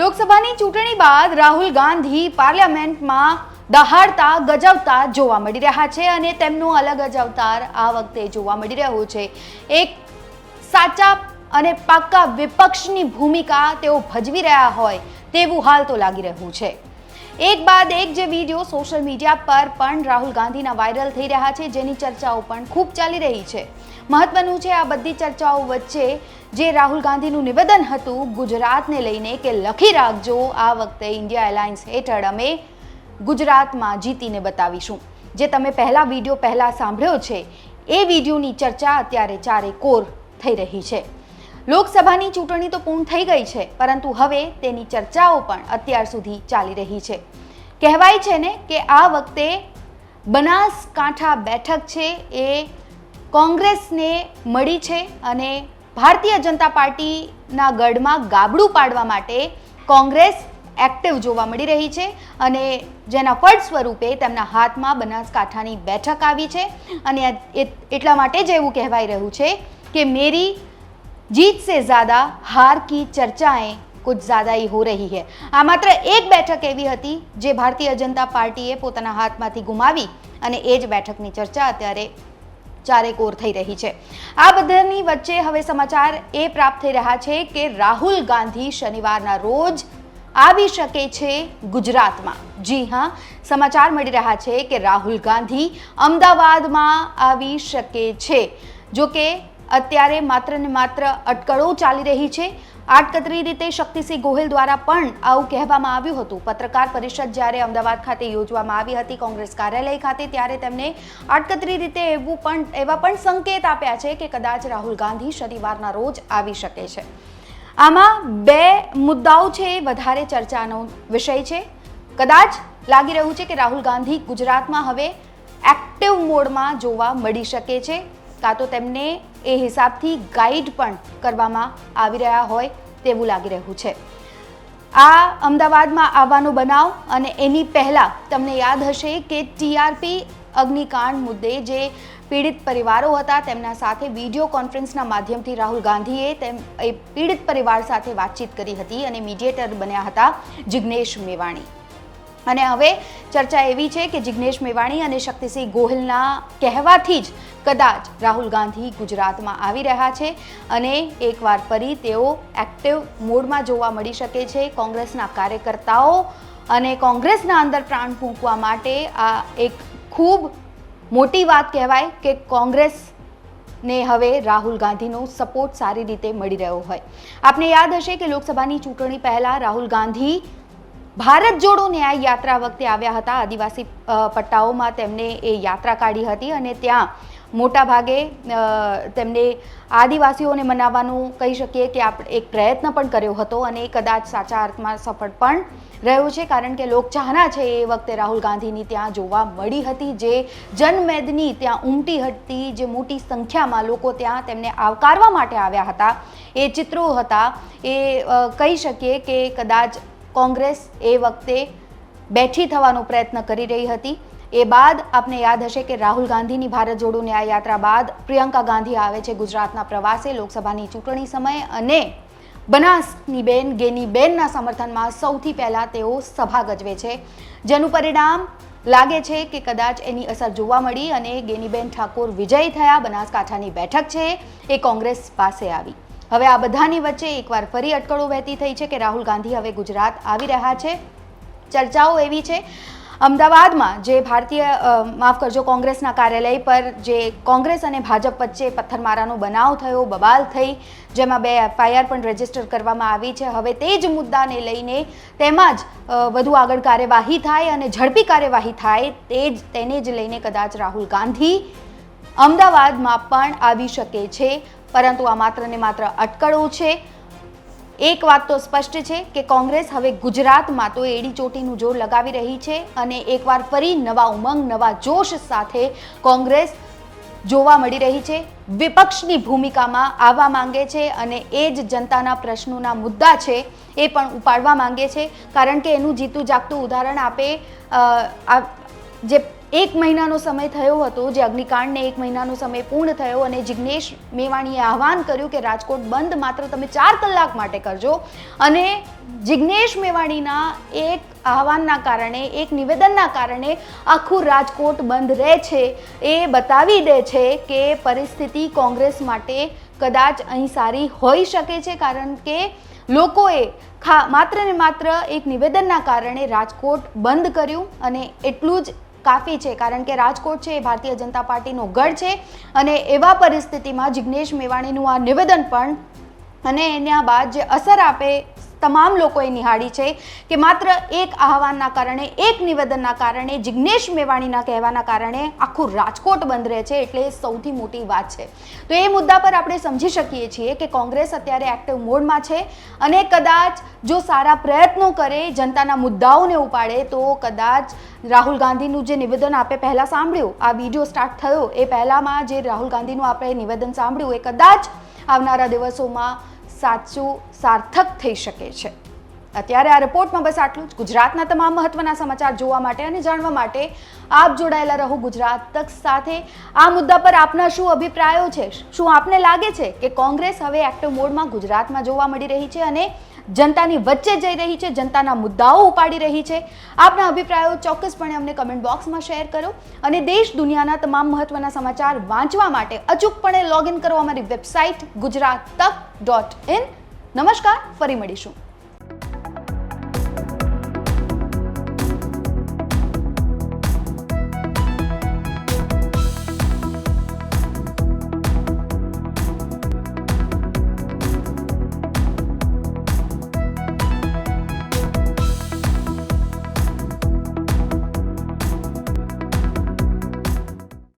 લોકસભાની ચૂંટણી બાદ રાહુલ ગાંધી પાર્લામેન્ટમાં દહાડતા, ગજવતા જોવા મળી રહ્યા છે અને તેમનો અલગ જ અવતાર આ વખતે જોવા મળી રહ્યો છે. એક સાચા અને પાક્કા વિપક્ષની ભૂમિકા તેઓ ભજવી રહ્યા હોય તેવું હાલ તો લાગી રહ્યું છે. એક બાદ એક જે વીડિયો સોશિયલ મીડિયા પર પણ રાહુલ ગાંધીના વાયરલ થઈ રહ્યા છે, જેની ચર્ચાઓ પણ ખૂબ ચાલી રહી છે. મહત્વનું છે આ બધી ચર્ચાઓ વચ્ચે જે રાહુલ ગાંધીનું નિવેદન હતું, ગુજરાતને લઈને કે લખી રાખજો, આ વખતે ઇન્ડિયા એલાયન્સ હેઠળ અમે ગુજરાતમાં જીતીને બતાવીશું. જે તમે પહેલા વીડિયો પહેલાં સાંભળ્યો છે, એ વિડીયોની ચર્ચા અત્યારે ચારે કોર થઈ રહી છે. લોકસભાની ચૂંટણી તો પૂર્ણ થઈ ગઈ છે, પરંતુ હવે તેની ચર્ચાઓ પણ અત્યાર સુધી ચાલી રહી છે. કહેવાય છે ને કે આ વખતે બનાસકાંઠા બેઠક છે એ કોંગ્રેસને મળી છે અને ભારતીય જનતા પાર્ટીના ગઢમાં ગાબડું પાડવા માટે કોંગ્રેસ એક્ટિવ જોવા મળી રહી છે અને જેના ફળ સ્વરૂપે તેમના હાથમાં બનાસકાંઠાની બેઠક આવી છે. અને એટલા માટે જ એવું કહેવાય રહ્યું છે કે મેરી જીત સે જ્યાદા હાર કી ચર્ચાએ કુછ જ્યાદા હો રહી હે આ માત્ર એક બેઠક એવી હતી જે ભારતીય જનતા પાર્ટીએ પોતાના હાથમાંથી ગુમાવી અને એ જ બેઠકની ચર્ચા અત્યારે ચારેક ઓર થઈ રહી છે। આ બધાની વચ્ચે હવે સમાચાર એ પ્રાપ્ત થઈ રહ્યા છે કે રાહુલ ગાંધી શનિવારના રોજ આવી શકે છે ગુજરાતમાં। જી હા, સમાચાર મળી રહ્યા છે કે રાહુલ ગાંધી અમદાવાદમાં આવી શકે છે। જો કે અત્યારે માત્ર ને માત્ર અટકળો ચાલી રહી છે. આટકતરી રીતે શક્તિસિંહ ગોહિલ દ્વારા પણ આવું કહેવામાં આવ્યું હતું. પત્રકાર પરિષદ જ્યારે અમદાવાદ ખાતે યોજવામાં આવી હતી કોંગ્રેસ કાર્યાલય ખાતે, ત્યારે તેમને આટકતરી રીતે એવું પણ, એવા પણ સંકેત આપ્યા છે કે કદાચ રાહુલ ગાંધી શનિવારના રોજ આવી શકે છે. આમાં બે મુદ્દાઓ છે એ વધારે ચર્ચાનો વિષય છે. કદાચ લાગી રહ્યું છે કે રાહુલ ગાંધી ગુજરાતમાં હવે એક્ટિવ મોડમાં જોવા મળી શકે છે. કાં તો તેમને એ હિસાબથી ગાઈડ પણ કરવામાં આવી રહ્યા હોય તેવું લાગી રહ્યું છે. આ અમદાવાદમાં આવવાનો બનાવ અને એની પહેલાં તમને યાદ હશે કે ટીઆરપી અગ્નિકાંડ મુદ્દે જે પીડિત પરિવારો હતા તેમના સાથે વીડિયો કોન્ફરન્સના માધ્યમથી રાહુલ ગાંધીએ તેમ એ પીડિત પરિવાર સાથે વાતચીત કરી હતી અને મીડિયેટર બન્યા હતા જિગ્નેશ મેવાણી. અને હવે ચર્ચા એવી છે કે જિગ્નેશ મેવાણી અને શક્તિસિંહ ગોહિલના કહેવાથી જ કદાચ રાહુલ ગાંધી ગુજરાતમાં આવી રહ્યા છે. અને એકવાર ફરી તેઓ એક્ટિવ મોડમાં જોવા મળી શકે છે. કોંગ્રેસના કાર્યકર્તાઓ અને કોંગ્રેસના અંદર પ્રાણ ફૂંકવા માટે આ એક ખૂબ મોટી વાત કહેવાય કે કોંગ્રેસ ને હવે રાહુલ ગાંધીનો સપોર્ટ સારી રીતે મળી રહ્યો હોય. આપને યાદ હશે કે લોકસભાની ચૂંટણી પહેલાં રાહુલ ગાંધી ભારત જોડો ન્યાય યાત્રા વખતે આવ્યા હતા. આદિવાસી પટ્ટાઓમાં તેમને એ યાત્રા કાઢી હતી અને ત્યાં મોટા ભાગે તેમને આદિવાસીઓને મનાવવાનું કહી શકીએ કે આપણે એક પ્રયત્ન પણ કર્યો હતો અને કદાચ સાચા અર્થમાં સફળ પણ રહ્યો છે. કારણ કે લોકચાહના છે એ વખતે રાહુલ ગાંધીની ત્યાં જોવા મળી હતી. જે જનમેદની ત્યાં ઉમટી હતી, જે મોટી સંખ્યામાં લોકો ત્યાં તેમને આવકારવા માટે આવ્યા હતા. એ ચિત્રો હતા. એ કહી શકીએ કે કદાચ કોંગ્રેસ એ વખતે બેઠી થવાનો પ્રયત્ન કરી રહી હતી. એ બાદ આપને યાદ હશે કે રાહુલ ગાંધીની ભારત જોડો ન્યાય યાત્રા બાદ પ્રિયંકા ગાંધી આવે છે ગુજરાતના પ્રવાસે લોકસભાની ચૂંટણી સમયે અને બનાસની બેન, ગેની બેનના સમર્થનમાં સૌથી પહેલાં તેઓ સભા ગજવે છે. જેનું પરિણામ લાગે છે કે કદાચ એની અસર જોવા મળી અને ગેનીબેન ઠાકોર વિજય થયા બનાસકાંઠાની બેઠક છે એ કોંગ્રેસ પાસે આવી. હવે આ બધાની વચ્ચે એકવાર ફરી અટકળો વહેતી થઈ છે કે રાહુલ ગાંધી હવે ગુજરાત આવી રહ્યા છે? ચર્ચાઓ એવી છે. અમદાવાદમાં જે ભારતીય માફ કરજો, કોંગ્રેસના કાર્યાલય પર જે કોંગ્રેસ અને ભાજપ વચ્ચે પથ્થરમારાનો બનાવ થયો, બબાલ થઈ, જેમાં બે એફઆઈઆર પણ રજિસ્ટર કરવામાં આવી છે. હવે તે જ મુદ્દાને લઈને તેમાં વધુ આગળ કાર્યવાહી થાય અને ઝડપી કાર્યવાહી થાય તે જ, તેને જ લઈને કદાચ રાહુલ ગાંધી અમદાવાદમાં પણ આવી શકે છે. પરંતુ આ માત્ર ને માત્ર અટકળો છે. એક વાત તો સ્પષ્ટ છે કે કોંગ્રેસ હવે ગુજરાતમાં તો એડી ચોટીનું જોર લગાવી રહી છે અને એકવાર ફરી નવા ઉમંગ, નવા જોશ સાથે કોંગ્રેસ જોવા મળી રહી છે. વિપક્ષની ભૂમિકામાં આવવા માંગે છે અને એ જ જનતાના પ્રશ્નોના મુદ્દા છે એ પણ ઉપાડવા માંગે છે. કારણ કે એનું જીતું જાગતું ઉદાહરણ આપે જે એક મહિનાનો સમય થયો હતો જે અગ્નિકાંડને એક મહિનાનો સમય પૂર્ણ થયો અને જિગ્નેશ મેવાણીએ આહવાન કર્યું કે રાજકોટ બંધ માત્ર તમે ચાર કલાક માટે કરજો. અને જિગ્નેશ મેવાણીના એક આહવાનના કારણે, એક નિવેદનના કારણે આખું રાજકોટ બંધ રહે છે. એ બતાવી દે છે કે પરિસ્થિતિ કોંગ્રેસ માટે કદાચ અહીં સારી હોઈ શકે છે, કારણ કે લોકોએ ખા, માત્ર ને માત્ર એક નિવેદનના કારણે રાજકોટ બંધ કર્યું અને એટલું જ કાફી છે. કારણ કે રાજકોટ છે એ ભારતીય જનતા પાર્ટીનો ગઢ છે અને એવા પરિસ્થિતિમાં જિગ્નેશ મેવાણીનું આ નિવેદન પણ અને એના બાદ જે અસર આપે તમામ લોકોએ નિહાળી છે કે માત્ર એક આહવાનના કારણે, એક નિવેદનના કારણે, જિગ્નેશ મેવાણીના કહેવાના કારણે આખું રાજકોટ બંધ રહે છે એટલે સૌથી મોટી વાત છે. તો એ મુદ્દા પર આપણે સમજી શકીએ છીએ કે કોંગ્રેસ અત્યારે એક્ટિવ મોડમાં છે અને કદાચ જો સારા પ્રયત્નો કરે, જનતાના મુદ્દાઓને ઉપાડે, તો કદાચ રાહુલ ગાંધીનું જે નિવેદન આપે પહેલાં સાંભળ્યું, આ વીડિયો સ્ટાર્ટ થયો, એ પહેલાંમાં જે રાહુલ ગાંધીનું આપણે નિવેદન સાંભળ્યું, એ કદાચ આવનારા દિવસોમાં સાચું સાર્થક થઈ શકે છે. અત્યારે આ રિપોર્ટમાં બસ આટલું જ. ગુજરાતના તમામ મહત્વના સમાચાર જોવા માટે અને જાણવા માટે આપ જોડાયેલા રહો ગુજરાત તક સાથે. આ મુદ્દા પર આપના શું અભિપ્રાયો છે? શું આપને લાગે છે કે કોંગ્રેસ હવે એક્ટિવ મોડમાં ગુજરાતમાં જોવા મળી રહી છે અને જનતાની વચ્ચે જઈ રહી છે, જનતાના મુદ્દાઓ ઉપાડી રહી છે? આપના અભિપ્રાયો ચોક્કસપણે અમને કમેન્ટ બોક્સમાં શેર કરો અને દેશ દુનિયાના તમામ મહત્વના સમાચાર વાંચવા માટે અચૂકપણે લોગિન કરો અમારી વેબસાઇટ ગુજરાત તક ડોટ ઇન નમસ્કાર ફરી મળીશું.